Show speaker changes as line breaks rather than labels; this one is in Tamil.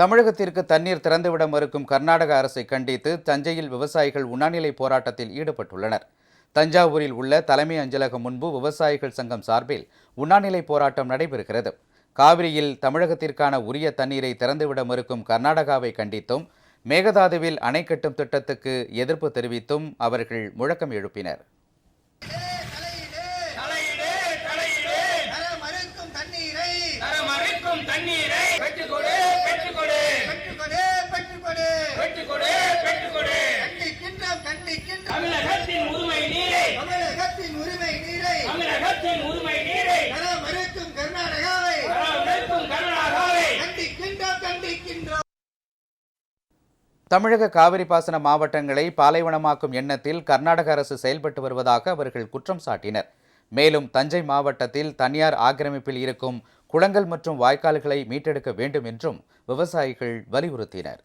தமிழகத்திற்கு தண்ணீர் திறந்துவிட மறுக்கும் கர்நாடக அரசை கண்டித்து தஞ்சையில் விவசாயிகள் உண்ணாநிலை போராட்டத்தில் ஈடுபட்டுள்ளனர். தஞ்சாவூரில் உள்ள தலைமை அஞ்சலகம் முன்பு விவசாயிகள் சங்கம் சார்பில் உண்ணாநிலை போராட்டம் நடைபெறுகிறது. காவிரியில் தமிழகத்திற்கான உரிய தண்ணீரை திறந்துவிட மறுக்கும் கர்நாடகாவை கண்டித்தும் மேகதாதுவில் அணை கட்டும் திட்டத்துக்கு எதிர்ப்பு தெரிவித்தும் அவர்கள் முழக்கம் எழுப்பினர்.
தண்ணீரை
தரமறுக்கும் தண்ணீரை பெற்றுக்கொடு பெற்றுக்கொடு
பெற்றுக்கொடு பெற்றுக்கொடு
பெற்றுக்கொடு பெற்றுக்கொடு
கண்டிக்கின்றோம் கண்டிக்கின்றோம்
தமிழகத்தின் உரிமை நீரை
தமிழகத்தின் உரிமை நீரை
தமிழகத்தின் உரிமை நீரை.
மறுக்கும் கர்நாடகாவை.
கர்நாடகாவை.
கண்டிக்கின்றோம் கண்டிக்கின்றோம்.
தமிழக காவிரி பாசன மாவட்டங்களை பாலைவனமாக்கும் எண்ணத்தில் கர்நாடக அரசு செயல்பட்டு வருவதாக அவர்கள் குற்றம் சாட்டினர். மேலும் தஞ்சை மாவட்டத்தில் தனியார் ஆக்கிரமிப்பில் இருக்கும் குளங்கள் மற்றும் வாய்க்கால்களை மீட்டெடுக்க வேண்டும் என்றும் விவசாயிகள் வலியுறுத்தினர்.